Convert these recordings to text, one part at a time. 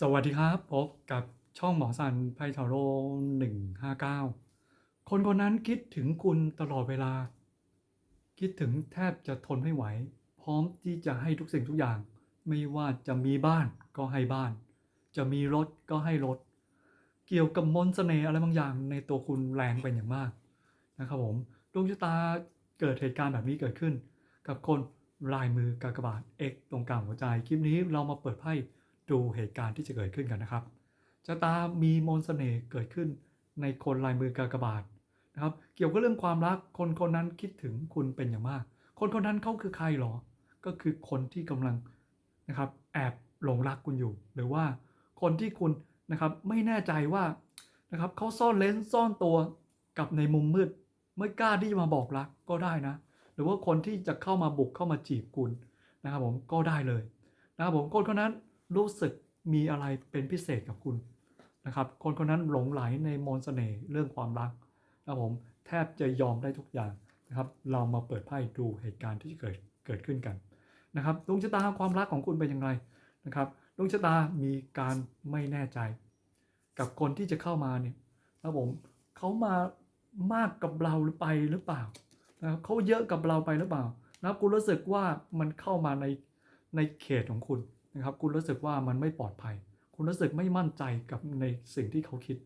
สวัสดีครับ พบกับช่องหมอสันไพทาโร่หนึ่งห้าเก้าคนคนนั้นคิดถึงคุณตลอดเวลา คิดถึงแทบจะทนไม่ไหว พร้อมที่จะให้ทุกสิ่งทุกอย่าง ไม่ว่าจะมีบ้านก็ให้บ้าน จะมีรถก็ให้รถ เกี่ยวกับมนต์เสน่ห์อะไรบางอย่างในตัวคุณแรงเป็นอย่างมากนะครับผมดวงชะตาเกิดเหตุการณ์แบบนี้เกิดขึ้น กับคนลายมือกากบาท X ตรงกลางหัวใจคลิปนี้เรามาเปิดไพ่ ดูเหตุการณ์ที่จะเกิดขึ้นกันนะครับชะตามีมนต์เสน่ห์เกิดขึ้นในคนลายมือกากบาทนะครับ เกี่ยวกับเรื่องความรักคนคนนั้นคิดถึงคุณเป็นอย่างมาก คนคนนั้นเขาคือใครหรอ ก็คือคนที่กำลังนะครับแอบหลงรักคุณอยู่ หรือว่าคนที่คุณนะครับไม่แน่ใจว่านะครับเขาซ่อนเลนซ่อนตัวกับในมุมมืด ไม่กล้าที่จะมาบอกรักก็ได้นะ หรือว่าคนที่จะเข้ามาบุกเข้ามาจีบคุณนะครับผมก็ได้เลยนะครับผมคนคนนั้น รู้สึกมีอะไรเป็นพิเศษกับคุณนะครับ คนคนนั้นหลงไหลในมนต์เสน่ห์เรื่องความรักนะผมแทบจะยอมได้ทุกอย่างนะครับ เรามาเปิดไพ่ดูเหตุการณ์ที่จะเกิดเกิดขึ้นกันนะครับดวงชะตาความรักของคุณเป็นอย่างไรนะครับดวงชะตามีการไม่แน่ใจ กับคนที่จะเข้ามาเนี่ยนะผมเขามามากกับเราหรือไปหรือเปล่านะครับเขาเยอะกับเราไปหรือเปล่านะครับคุณรู้สึกว่ามันเข้ามาในในเขตของคุณ นะครับคุณรู้สึกว่ามันไม่ปลอดภัย คุณรู้สึกไม่มั่นใจกับในสิ่งที่เขาคิด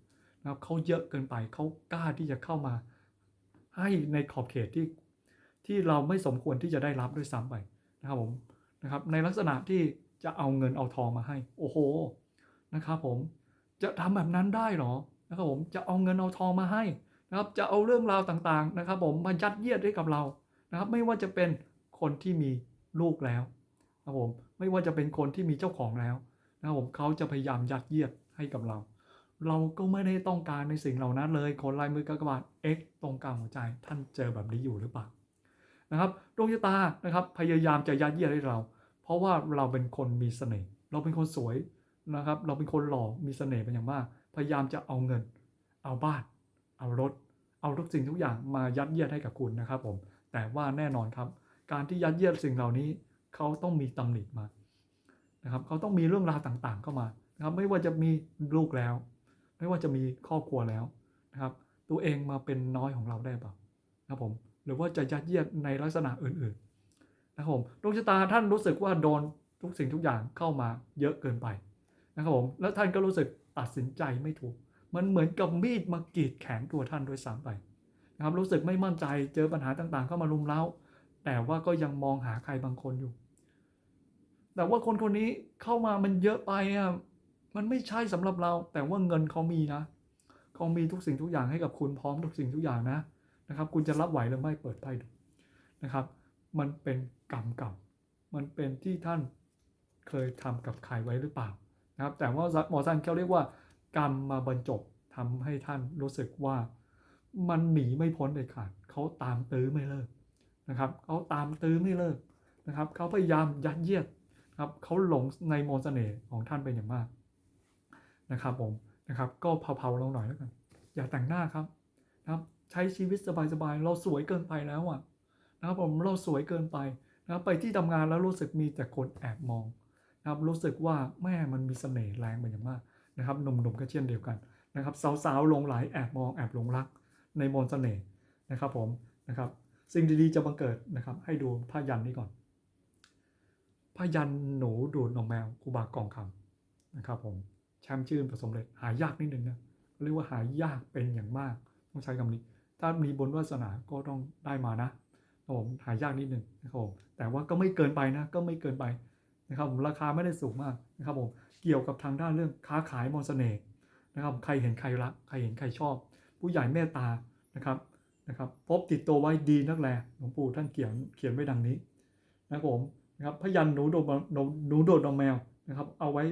นะครับเขาเยอะเกินไปเขากล้าที่จะเข้ามา ให้ในขอบเขตที่ที่เราไม่สมควรที่จะได้รับด้วยซ้ำไปนะครับผมนะครับในลักษณะที่จะเอาเงินเอาทองมาให้ โอ้โหนะครับผมจะทำแบบนั้นได้หรอนะครับผมจะเอาเงินเอาทองมาให้นะครับจะเอาเรื่องราวต่างๆนะครับ ผมมายัดเยียดให้กับเรานะครับ ไม่ว่าจะเป็นคนที่มีลูกแล้วนะครับผม ไม่ว่าจะเป็นคนที่มีเจ้าของแล้วนะครับผมเขาจะพยายามยัดเยียดให้กับเรา เราก็ไม่ได้ต้องการในสิ่งเหล่านั้นเลยคนลายมือกากบาท X ตรงกลางหัวใจท่านเจอแบบนี้อยู่หรือเปล่านะครับดวงชะตานะครับพยายามจะยัดเยียดให้เรา เพราะว่าเราเป็นคนมีเสน่ห์เราเป็นคนสวยนะครับ เราเป็นคนหล่อมีเสน่ห์เป็นอย่างมาก พยายามจะเอาเงิน เอาบ้าน เอารถ เอาทุกสิ่งทุกอย่างมายัดเยียดให้กับคุณนะครับผมแต่ว่าแน่นอนครับ การที่ยัดเยียดสิ่งเหล่านี้เขาต้องมีตำหนิมา นะครับเขาต้องมีเรื่องราวต่างๆ เข้ามานะครับไม่ว่าจะมีลูกแล้ว ไม่ว่าจะมีครอบครัวแล้วนะครับ ตัวเองมาเป็นน้อยของเราได้เปล่านะผมหรือว่าจะยัดเยียดในลักษณะอื่นๆนะครับผมดวงชะตาท่านรู้สึกว่าโดนทุกสิ่งทุกอย่างเข้ามาเยอะเกินไปนะครับผมแล้วท่านก็รู้สึกตัดสินใจไม่ถูก มันเหมือนกับมีดมากรีดแขนตัวท่านด้วยซ้ำไปนะครับรู้สึกไม่มั่นใจเจอปัญหาต่างๆ เข้ามารุมเร้า แต่ว่าก็ยังมองหาใครบางคนอยู่ แต่ว่าคนคนนี้เข้ามามันเยอะไปอะมันไม่ใช่สำหรับเรา แต่ว่าเงินเขามีนะเขามีทุกสิ่งทุกอย่างให้กับคุณพร้อมทุกสิ่งทุกอย่างนะนะครับ คุณจะรับไหวหรือไม่เปิดไพ่ดูนะครับ มันเป็นกรรมเก่ามันเป็นที่ท่านเคยทำกับใครไว้หรือเปล่านะครับ แต่ว่าหมอซันเขาเรียกว่ากรรมมาบรรจบทำให้ท่านรู้สึกว่ามันหนีไม่พ้นเด็ดขาดเขาตามตื้อไม่เลิกนะครับเขาตามตื้อไม่เลิกนะครับเขาพยายามยัดเยียด ครับเขาหลงในมนต์เสน่ห์ของท่านเป็นอย่างมากนะครับผมนะครับ ก็เผาๆลงหน่อยแล้วกันอย่าแต่งหน้าครับนะครับใช้ชีวิตสบายๆเราสวยเกินไปแล้วอะนะครับผมเราสวยเกินไปนะครับไปที่ทำงานแล้วรู้สึกมีแต่คนแอบมองนะครับรู้สึกว่าแม่มันมีเสน่ห์แรงเป็นอย่างมากนะครับหนุ่มๆก็เช่นเดียวกันนะครับสาวๆลงไหลแอบมองแอบหลงรักในมนต์เสน่ห์นะครับผมนะครับสิ่งดีๆจะบังเกิดนะครับให้ดูผ้ายันนี้ก่อน ผ้ายันหนูดูดนมแมวครูบากองคำนะครับผมแชมป์ชื่นประสมเร็จหายากนิดนึงนะเรียกว่าหายากเป็นอย่างมาก ต้องใช้คำนี้ ถ้ามีบนวาสนาก็ต้องได้มานะครับผมหายากนิดนึงนะครับผมแต่ว่าก็ไม่เกินไปนะ ก็ไม่เกินไปนะครับผมราคาไม่ได้สูงมากนะครับผมเกี่ยวกับทางด้านเรื่องค้าขายมนต์เสน่ห์นะครับใครเห็นใครรัก ใครเห็นใครชอบ ผู้ใหญ่เมตตานะครับนะครับพบติดตัวไว้ดีนักแลหลวงปู่ท่านเขียนเขียนไว้ดังนี้นะครับผม นะครับพยันหนูโดดหนูโดดนองแมวนะครับ เอาไว้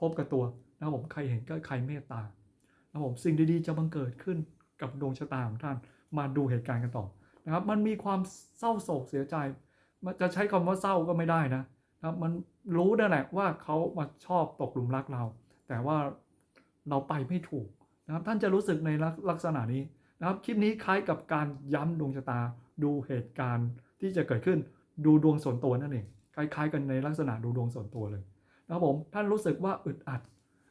พบกับตัวนะครับผมใครเห็นก็ใครเมตตานะครับผมสิ่งดีๆจะบังเกิดขึ้นกับดวงชะตาของท่านมาดูเหตุการณ์กันต่อนะครับ มันมีความเศร้าโศกเสียใจ มันจะใช้คำว่าเศร้าก็ไม่ได้นะนะครับมันรู้นั่นแหละว่าเขามาชอบตกหลุมรักเรา แต่ว่าเราไปไม่ถูกนะครับ ท่านจะรู้สึกในลักษณะนี้นะครับคลิปนี้คล้ายกับการย้ำดวงชะตาดูเหตุการณ์ที่จะเกิดขึ้นดูดวงส่วนตัวนั่นเอง คล้าย ๆ กันในลักษณะดูดวงส่วนตัวเลยนะครับผมท่านรู้สึกว่าอึดอัด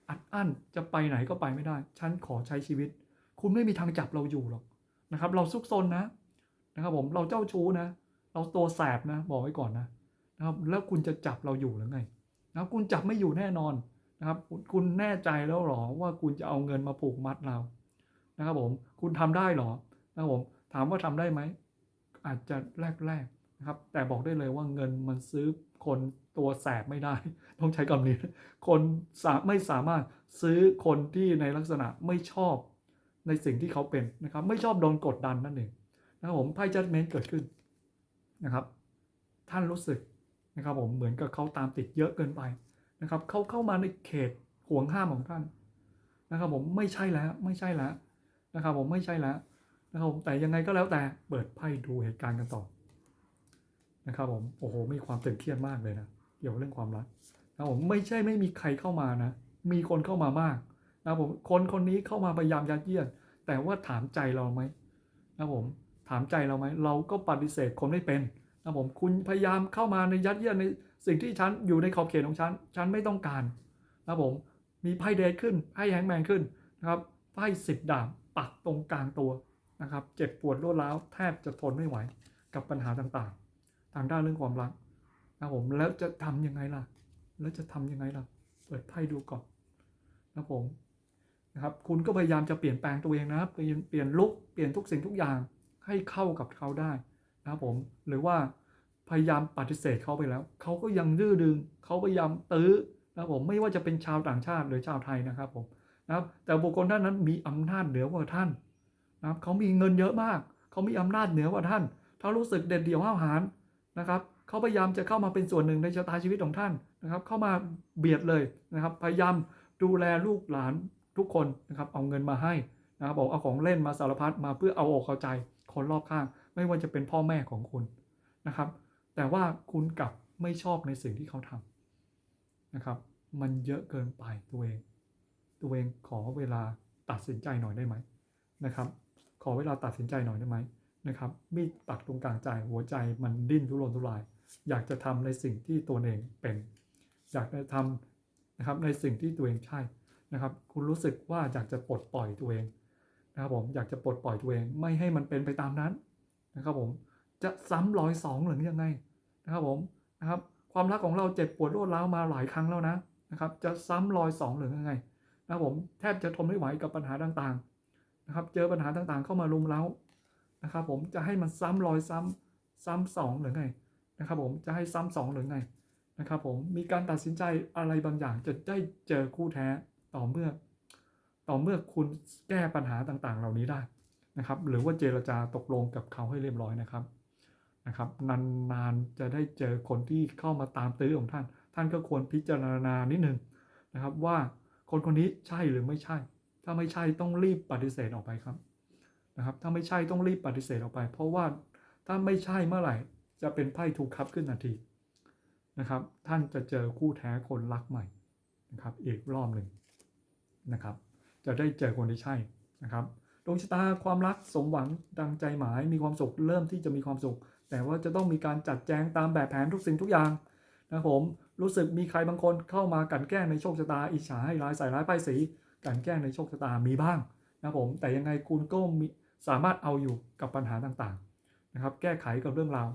อัดอั้นจะไปไหนก็ไปไม่ได้ ฉันขอใช้ชีวิต คุณไม่มีทางจับเราอยู่หรอกนะครับ เราซุกซนนะนะครับผมเราเจ้าชู้นะ เราตัวแสบนะบอกไว้ก่อนนะนะครับแล้วคุณจะจับเราอยู่หรือไงนะครับคุณจับไม่อยู่แน่นอนนะครับคุณแน่ใจแล้วหรอว่าคุณจะเอาเงินมาผูกมัดเรานะครับผมคุณทำได้หรอนะครับผมถามว่าทำได้ไหมอาจจะแรกๆ นะครับ แต่บอกได้เลยว่าเงินมันซื้อคนตัวแสบไม่ได้ ต้องใช้คำนี้ คนสาไม่สามารถซื้อคนที่ในลักษณะไม่ชอบในสิ่งที่เขาเป็นนะครับ ไม่ชอบโดนกดดันนั่นเองนะครับผมไพ่จัดเมนเกิดขึ้นนะครับ ท่านรู้สึกนะครับผมเหมือนกับเขาตามติดเยอะเกินไปนะครับเขาเข้ามาในเขตห่วงห้ามของท่านนะครับ ผมไม่ใช่แล้วไม่ใช่แล้วนะครับ ผมไม่ใช่แล้วนะครับผมแต่ยังไงก็แล้วแต่เปิดไพ่ดูเหตุการณ์กันต่อ นะครับผมโอ้โหมีความตึงเครียดมากเลยนะเกี่ยวกับเรื่องความรักนะครับผมไม่ใช่ไม่มีใครเข้ามานะ มีคนเข้ามามากนะครับผมคนคนนี้เข้ามาพยายามยัดเยียด แต่ว่าถามใจเราไหมนะครับผมถามใจเราไหมเราก็ปฏิเสธคนไม่เป็นนะครับผมคุณพยายามเข้ามาในยัดเยียดในสิ่งที่ฉันอยู่ในขอบเขตของฉันฉันไม่ต้องการนะครับผมมีไพ่เดทขึ้นไพ่แฮงแมนขึ้นนะครับไพ่สิบดาบปักตรงกลางตัวนะครับเจ็บปวดรวดร้าวแทบจะทนไม่ไหวกับปัญหาต่างๆ ทางด้านเรื่องความรักนะผมแล้วจะทำยังไงล่ะ แล้วจะทำยังไงล่ะ เปิดไพ่ดูก่อนนะผมนะครับ คุณก็พยายามจะเปลี่ยนแปลงตัวเองนะครับเปลี่ยนเปลี่ยนลุกเปลี่ยนทุกสิ่งทุกอย่างให้เข้ากับเขาได้นะครับผมหรือว่าพยายามปฏิเสธเขาไปแล้ว เขาก็ยังดื้อดึง เขาพยายามตื้อนะครับผมไม่ว่าจะเป็นชาวต่างชาติหรือชาวไทยนะครับผมนะครับ แต่บุคคลท่านนั้นมีอำนาจเหนือกว่าท่านนะครับเขามีเงินเยอะมาก เขามีอำนาจเหนือกว่าท่าน ถ้ารู้สึกเด็ดเดี่ยวห้าวหาญ นะครับเขาพยายามจะเข้ามาเป็นส่วนหนึ่งในชะตาชีวิตของท่านนะครับเข้ามาเบียดเลยนะครับพยายามดูแลลูกหลานทุกคนนะครับเอาเงินมาให้นะครับบอกเอาของเล่นมาสารพัดมาเพื่อเอาอกเอาใจคนรอบข้าง ไม่ว่าจะเป็นพ่อแม่ของคุณนะครับ แต่ว่าคุณกลับไม่ชอบในสิ่งที่เขาทำนะครับ มันเยอะเกินไปตัวเอง ตัวเองขอเวลาตัดสินใจหน่อยได้ไหมนะครับ ขอเวลาตัดสินใจหน่อยได้ไหม นะครับมีดปักตรงกลางใจหัวใจมันดิ้นทุรนทุราย อยากจะทำในสิ่งที่ตัวเองเป็น อยากจะทำนะครับในสิ่งที่ตัวเองใช่นะครับคุณรู้สึกว่าอยากจะปลดปล่อยตัวเองนะครับผมอยากจะปลดปล่อยตัวเองไม่ให้มันเป็นไปตามนั้นนะครับผมจะซ้ำรอยสองหรือยังไงนะครับผมนะครับความรักของเราเจ็บปวดรวดร้าวมาหลายครั้งแล้วนะนะครับจะซ้ำรอยสองหรือยังไงนะครับผมแทบจะทนไม่ไหวกับปัญหาต่างๆนะครับเจอปัญหาต่างๆ เข้ามารุมเร้า นะครับผมจะให้มันซ้ำรอยซ้ำซ้ำสองหรือไงนะครับผมจะให้ซ้ำสองหรือไงนะครับผมมีการตัดสินใจอะไรบางอย่างจะได้เจอคู่แท้ต่อเมื่อ ต่อเมื่อคุณแก้ปัญหาต่างๆ เหล่านี้ได้นะครับ หรือว่าเจรจาตกลงกับเขาให้เรียบร้อยนะครับนะครับนานๆจะได้เจอคนที่เข้ามาตามตื้อของท่าน ท่านก็ควรพิจารณานิดหนึ่งนะครับว่าคนคนนี้ใช่หรือไม่ใช่ ถ้าไม่ใช่ต้องรีบปฏิเสธออกไปครับ นะครับ ถ้าไม่ใช่ต้องรีบปฏิเสธออกไป เพราะว่าถ้าไม่ใช่เมื่อไหร่ จะเป็นไพ่ถูกคับขึ้นทันทีนะครับ ท่านจะเจอคู่แท้คนรักใหม่นะครับ อีกรอบหนึ่งนะครับ จะได้เจอคนที่ใช่นะครับดวงชะตาความรักสมหวังดังใจหมายมีความสุขเริ่มที่จะมีความสุข แต่ว่าจะต้องมีการจัดแจงตามแบบแผนทุกสิ่งทุกอย่างนะผมรู้สึกมีใครบางคนเข้ามากันแกล้งในโชคชะตาอิจฉาให้ร้ายใส่ร้ายป้ายสีกันแกล้งในโชคชะตามีบ้างนะผมแต่ยังไงคุณก็มี สามารถเอาอยู่กับปัญหาต่างๆนะครับ แก้ไขกับเรื่องราว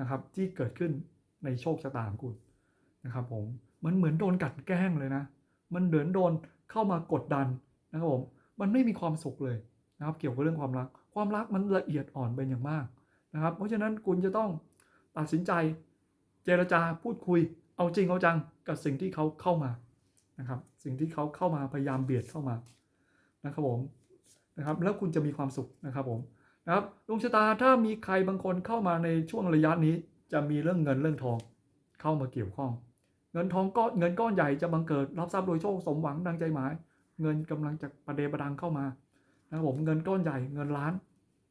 นะครับ ที่เกิดขึ้นในโชคชะตาของคุณนะครับผมมันเหมือนโดนกลันแกล้งเลยนะ มันเหมือนโดนเข้ามากดดันนะครับผมมันไม่มีความสุขเลยนะครับเกี่ยวกับเรื่องความรัก ความรักมันละเอียดอ่อนเป็นอย่างมากนะครับ เพราะฉะนั้นคุณจะต้องตัดสินใจเจรจาพูดคุย เอาจริงเอาจังกับสิ่งที่เขาเข้ามานะครับ สิ่งที่เขาเข้ามาพยายามเบียดเข้ามานะครับผม นะครับแล้วคุณจะมีความสุขนะครับผมนะครับดวงชะตาถ้ามีใครบางคนเข้ามาในช่วงระยะนี้ จะมีเรื่องเงินเรื่องทองเข้ามาเกี่ยวข้อง เงินทองก็เงินก้อนใหญ่จะบังเกิดรับทรัพย์โดยโชคสมหวังดังใจหมาย เงินกำลังจะประเดประดังเข้ามานะครับผมเงินก้อนใหญ่เงินล้าน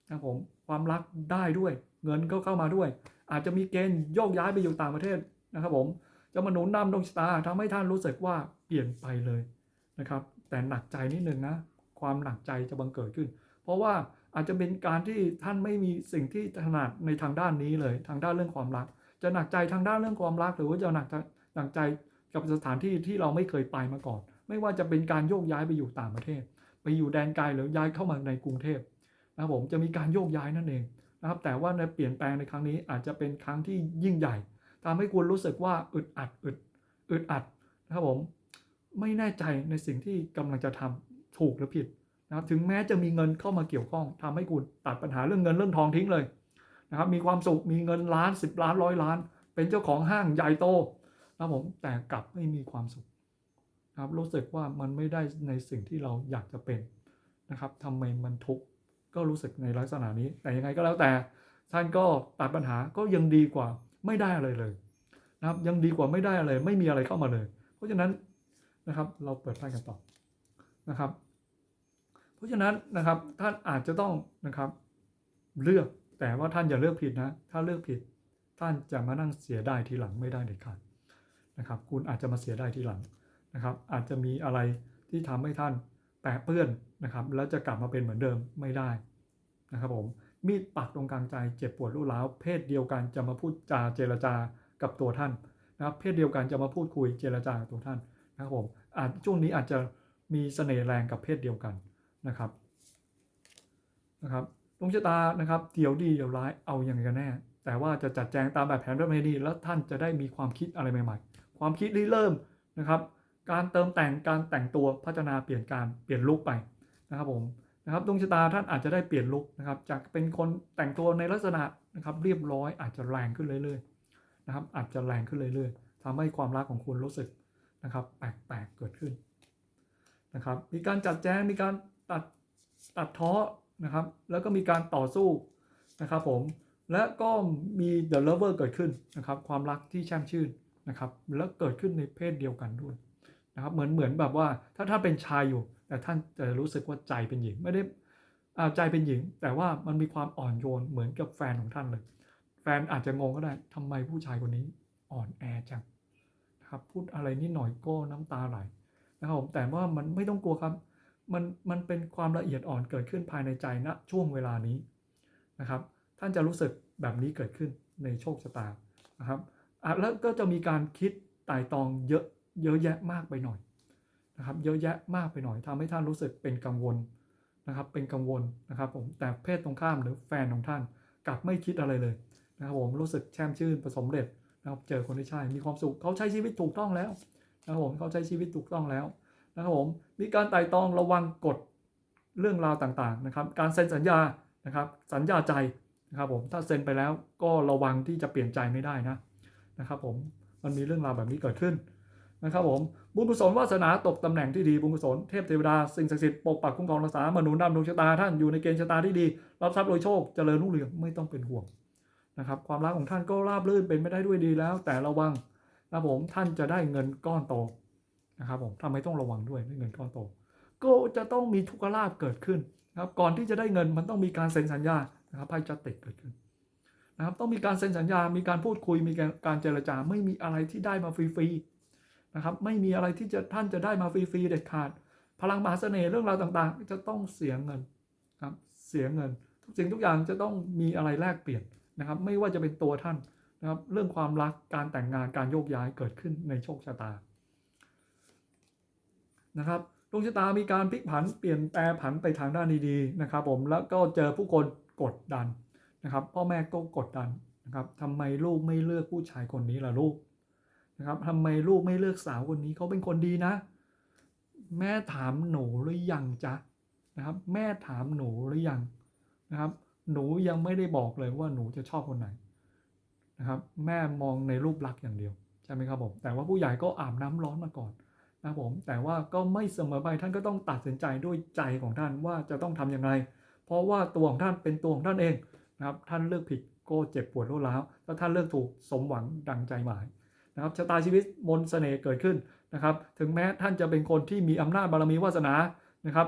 นะครับผมความรักได้ด้วย เงินก็เข้ามาด้วย อาจจะมีเกณฑ์โยกย้ายไปอยู่ต่างประเทศนะครับผมจะมาหนุนนำดวงชะตาทำให้ท่านรู้สึกว่าเปลี่ยนไปเลยนะครับ แต่หนักใจนิดนึงนะ ความหนักใจจะบังเกิดขึ้น เพราะว่าอาจจะเป็นการที่ท่านไม่มีสิ่งที่ถนัดในทางด้านนี้เลย ทางด้านเรื่องความรัก จะหนักใจทางด้านเรื่องความรัก หรือว่าจะหนักหนักใจกับสถานที่ที่เราไม่เคยไปมาก่อน ไม่ว่าจะเป็นการโยกย้ายไปอยู่ต่างประเทศ ไปอยู่แดนไกลหรือย้ายเข้ามาในกรุงเทพนะครับผมจะมีการโยกย้ายนั่นเองนะครับแต่ว่าในเปลี่ยนแปลงในครั้งนี้อาจจะเป็นครั้งที่ยิ่งใหญ่ทำให้คุณรู้สึกว่าอึดอัดอึดอึดอัดนะครับผมไม่แน่ใจในสิ่งที่กำลังจะทำ ถูกหรือผิดนะครับถึงแม้จะมีเงินเข้ามาเกี่ยวข้องทำให้คุณตัดปัญหาเรื่องเงินเรื่องทองทิ้งเลยนะครับมีความสุขมีเงินล้านสิบล้านร้อยล้าน เป็นเจ้าของห้างใหญ่โตนะครับผมแต่กลับไม่มีความสุขนะครับรู้สึกว่ามันไม่ได้ในสิ่งที่เราอยากจะเป็นนะครับทำไมมันทุกข์ก็รู้สึกในลักษณะนี้ แต่ยังไงก็แล้วแต่ท่านก็ตัดปัญหาก็ยังดีกว่าไม่ได้อะไรเลยนะครับยังดีกว่าไม่ได้อะไร ไม่มีอะไรเข้ามาเลย เพราะฉะนั้นนะครับเราเปิดไพ่กันต่อ นะครับ เพราะฉะนั้นนะครับท่านอาจจะต้องนะครับ เลือกแต่ว่าท่านอย่าเลือกผิดนะ ถ้าเลือกผิด ท่านจะมานั่งเสียได้ทีหลังไม่ได้เด็ดขาดนะครับ คุณอาจจะมาเสียได้ทีหลังนะครับ อาจจะมีอะไรที่ทำให้ท่านแปะเปื้อนนะครับ แล้วจะกลับมาเป็นเหมือนเดิมไม่ได้นะครับผมมีดปักตรงกลางใจเจ็บปวดรุร้าวเพศเดียวกันจะมาพูดจาเจรจากับตัวท่านนะครับเพศเดียวกันจะมาพูดคุยเจรจากับตัวท่านนะครับผมอาจช่วงนี้อาจจะ มีเสน่ห์แรงกับเพศเดียวกันนะครับนะครับดวงชะตานะครับเดี๋ยวดีเดี๋ยวร้ายเอาอย่างไรกันแน่ แต่ว่าจะจัดแจงตามแบบแผนประเพณีแล้วท่านจะได้มีความคิดอะไรใหม่ ๆ ความคิดริเริ่มนะครับ การเติมแต่งการแต่งตัวพัฒนาเปลี่ยนการเปลี่ยนลุคไปนะครับผมนะครับดวงชะตาท่านอาจจะได้เปลี่ยนลุคนะครับ จากเป็นคนแต่งตัวในลักษณะนะครับเรียบร้อยอาจจะแรงขึ้นเรื่อยๆนะครับอาจจะแรงขึ้นเรื่อยๆทำให้ความรักของคุณรู้สึกนะครับแปลกๆเกิดขึ้น นะครับ มีการจัดแจงมีการตัดตัดท้อนะครับ แล้วก็มีการต่อสู้นะครับผมและก็มี The Lover เกิดขึ้นนะครับ ความรักที่แช่มชื่นนะครับ แล้วเกิดขึ้นในเพศเดียวกันด้วยนะครับ เหมือนเหมือนแบบว่าถ้าท่านเป็นชายอยู่ แต่ท่านจะรู้สึกว่าใจเป็นหญิงไม่ได้อาใจเป็นหญิง แต่ว่ามันมีความอ่อนโยนเหมือนกับแฟนของท่านเลย แฟนอาจจะงงก็ได้ทำไมผู้ชายคนนี้อ่อนแอจังนะครับพูดอะไรนิดหน่อยก็น้ำตาไหล นะครับผมแต่ว่ามันไม่ต้องกลัวครับ มันมันเป็นความละเอียดอ่อนเกิดขึ้นภายในใจณช่วงเวลานี้นะครับ ท่านจะรู้สึกแบบนี้เกิดขึ้นในโชคชะตานะครับแล้วก็จะมีการคิดไต่ตองเยอะเยอะแยะมากไปหน่อยนะครับ เยอะแยะมากไปหน่อยทำให้ท่านรู้สึกเป็นกังวลนะครับ เป็นกังวลนะครับ ผมแต่เพศตรงข้ามหรือแฟนของท่านกลับไม่คิดอะไรเลยนะครับผมรู้สึกแช่มชื่นประสมเร็จนะครับเจอคนที่ใช่มีความสุขเขาใช้ชีวิตถูกต้องแล้ว นะครับผมเขาใช้ชีวิตถูกต้องแล้วนะครับผมมีการไต่ตองระวังกฎเรื่องราวต่างๆนะครับ การเซ็นสัญญานะครับ สัญญาใจนะครับผมถ้าเซ็นไปแล้วก็ระวังที่จะเปลี่ยนใจไม่ได้นะนะครับผมมันมีเรื่องราวแบบนี้เกิดขึ้นนะครับผมบุญกุศลวาสนาตกตำแหน่งที่ดีบุญกุศลเทพเทวดาสิ่งศักดิ์สิทธิ์ปกปักคุ้มครองรักษามนุนนำดวงชะตาท่านอยู่ในเกณฑ์ชะตาที่ดี รับทรัพย์โดยโชคเจริญรุ่งเรืองไม่ต้องเป็นห่วงนะครับความรักของท่านก็ราบรื่นเป็นไม่ได้ด้วยดีแล้ว แต่ระวัง นะครับผมท่านจะได้เงินก้อนโตนะครับผมทำไมต้องระวังด้วยเงินก้อนโต ก็จะต้องมีทุกขลาภเกิดขึ้นนะครับก่อนที่จะได้เงินมันต้องมีการเซ็นสัญญานะครับไพ่จัตติเกิดขึ้นนะครับต้องมีการเซ็นสัญญา มีการพูดคุย มีการเจรจา ไม่มีอะไรที่ได้มาฟรีๆนะครับ ไม่มีอะไรที่จะท่านจะได้มาฟรีๆเด็ดขาด พลังมหาเสน่ห์เรื่องราวต่างๆ จะต้องเสียเงินครับ เสียเงิน ทุกสิ่งทุกอย่างจะต้องมีอะไรแลกเปลี่ยนนะครับ ไม่ว่าจะเป็นตัวท่าน นะครับเรื่องความรักการแต่งงานการโยกย้ายเกิดขึ้นในโชคชะตานะครับดวงชะตามีการพลิกผันเปลี่ยนแปลผันไปทางด้านดีๆนะครับ ผมแล้วก็เจอผู้คนกดดันนะครับ พ่อแม่ก็กดดันนะครับทำไมลูกไม่เลือกผู้ชายคนนี้ล่ะลูกนะครับทำไมลูกไม่เลือกสาวคนนี้เขาเป็นคนดีนะ แม่ถามหนูหรือยังจ๊ะนะครับ แม่ถามหนูหรือยังนะครับ หนูยังไม่ได้บอกเลยว่าหนูจะชอบคนไหน นะครับแม่มองในรูปลักษณ์อย่างเดียวใช่ไหมครับผมแต่ว่าผู้ใหญ่ก็อาบน้ำร้อนมาก่อนนะครับผมแต่ว่าก็ไม่เสมอไปท่านก็ต้องตัดสินใจด้วยใจของท่านว่าจะต้องทำอย่างไรเพราะว่าตัวของท่านเป็นตัวของท่านเองนะครับท่านเลือกผิดก็เจ็บปวดรุร้าวถ้าท่านเลือกถูกสมหวังดังใจหมายนะครับชะตาชีวิตมนต์เสน่ห์เกิดขึ้นนะครับถึงแม้ท่านจะเป็นคนที่มีอำนาจบารมีวาสนานะครับ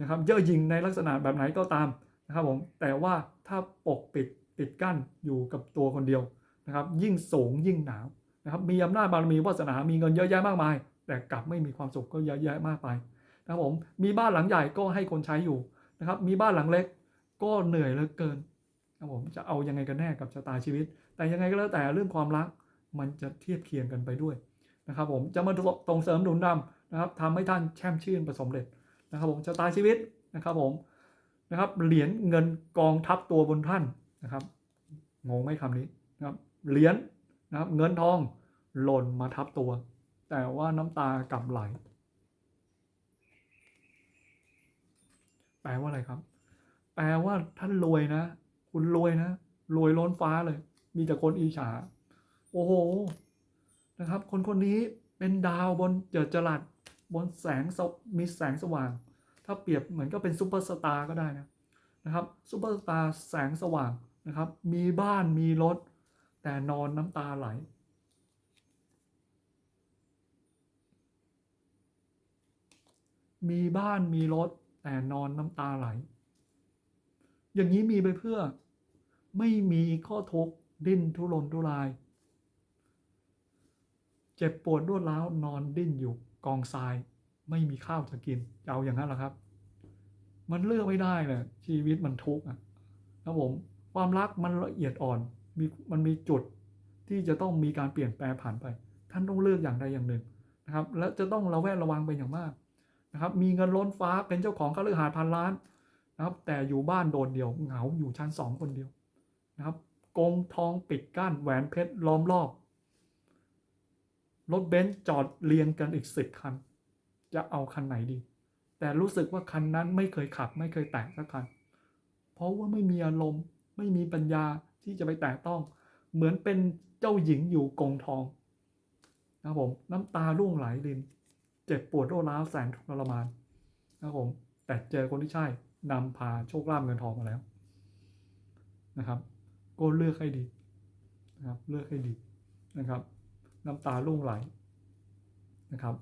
นะครับเย่อหยิ่งในลักษณะแบบไหนก็ตามนะครับผมแต่ว่าถ้าปกปิด ปิดกั้นอยู่กับตัวคนเดียวนะครับ ยิ่งสูงยิ่งหนาวนะครับ มีอำนาจบารมีวาสนา มีเงินเยอะแยะมากมาย แต่กลับไม่มีความสุขก็เยอะแยะมากไปนะครับผมมีบ้านหลังใหญ่ก็ให้คนใช้อยู่นะครับ มีบ้านหลังเล็กก็เหนื่อยเหลือเกินนะครับผมจะเอายังไงกันแน่กับชะตาชีวิต แต่ยังไงก็แล้วแต่เรื่องความรักมันจะเทียบเคียงกันไปด้วยนะครับ ผมจะมาตรงเสริมหนุนนำนะครับทำให้ท่านแช่มชื่นประสบเร็จนะครับ ผมชะตาชีวิตนะครับผมนะครับเหรียญเงินกองทับตัวบนท่าน นะครับงงไหมคำนี้นะครับเหรียญนะครับเงินทองหล่นมาทับตัว แต่ว่าน้ำตากลับไหล แปลว่าอะไรครับ แปลว่าท่านรวยนะ คุณรวยนะรวยล้นฟ้าเลย มีแต่คนอิจฉา โอ้โหนะครับ คนคนนี้เป็นดาวบนเจิดจรัสบนแสงสวมีแสงสว่าง ถ้าเปรียบเหมือนก็เป็นซูเปอร์สตาร์ก็ได้นะ นะครับซูเปอร์สตาร์แสงสว่างนะครับ มีบ้านมีรถ แต่นอนน้ำตาไหล มีบ้านมีรถ แต่นอนน้ำตาไหล อย่างนี้มีไปเพื่อ ไม่มีข้อทุกข์ดิ้นทุรนทุราย เจ็บปวดรวดร้าวนอนดิ้นอยู่กองทราย ไม่มีข้าวจะกินจะเอาอย่างนั้นหรอครับ มันเลือกไม่ได้เลยชีวิตมันทุกข์อะครับผมความรักมันละเอียดอ่อนมีมันมีจุดที่จะต้องมีการเปลี่ยนแปลงผ่านไป ท่านต้องเลือกอย่างใดอย่างหนึ่งนะครับ และจะต้องระแวดระวังเป็นอย่างมากนะครับ มีเงินล้นฟ้าเป็นเจ้าของคฤหาสน์พันล้านนะครับ แต่อยู่บ้านโดดเดี่ยวเหงาอยู่ชั้นสองคนเดียวนะครับกงทองปิดกั้นแหวนเพชรล้อมรอบรถเบนซ์จอดเรียงกันอีกสิบคัน จะเอาคันไหนดี แต่รู้สึกว่าคันนั้นไม่เคยขับ ไม่เคยแตะสักคัน เพราะว่าไม่มีอารมณ์ ไม่มีปัญญาที่จะไปแตะต้อง เหมือนเป็นเจ้าหญิงอยู่กงทองนะครับผมน้ำตาร่วงไหลริน เจ็บปวดโรคร้าวแสนทรมานนะครับผมแต่เจอคนที่ใช่นำพาโชคลาภเงินทองมาแล้วนะครับก็เลือกให้ดีนะครับเลือกให้ดีนะครับ น้ำตาร่วงไหลนะครับ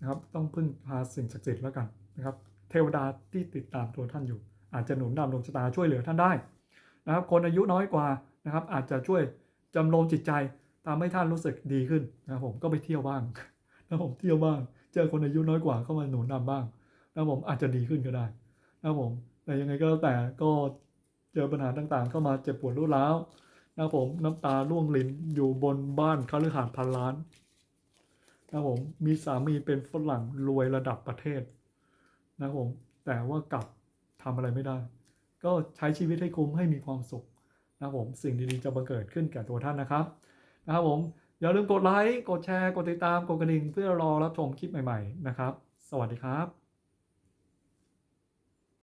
นะครับ ต้องพึ่งพาสิ่งศักดิ์สิทธิ์แล้วกัน นะครับเทวดาที่ติดตามตัวท่านอยู่ อาจจะหนุนนำดวงชะตาช่วยเหลือท่านได้นะครับ คนอายุน้อยกว่านะครับ อาจจะช่วยจำลองจิตใจทำให้ท่านรู้สึกดีขึ้นนะครับผมก็ไปเที่ยวบ้างนะครับผมเที่ยวบ้าง เจอคนอายุน้อยกว่าเข้ามาหนุนนำบ้างนะครับผมอาจจะดีขึ้นก็ได้นะครับผมแต่ยังไงก็แล้วแต่ก็เจอปัญหาต่างๆ เข้ามาเจ็บปวดรุนแรงนะครับผมน้ำตาร่วงลิ้นอยู่บนบ้านคฤหาสน์พันล้านนะครับผมมีสามีเป็นฝรั่งรวยระดับประเทศ นะครับผมแต่ว่ากลับทำอะไรไม่ได้ ก็ใช้ชีวิตให้คุ้มให้มีความสุขนะครับผมสิ่งดีๆจะบังเกิดขึ้นแก่ตัวท่านนะครับนะครับผมอย่าลืมกดไลค์กดแชร์กดติดตามกดกระดิ่งเพื่อรอรับชมคลิปใหม่ ๆ นะครับ สวัสดีครับ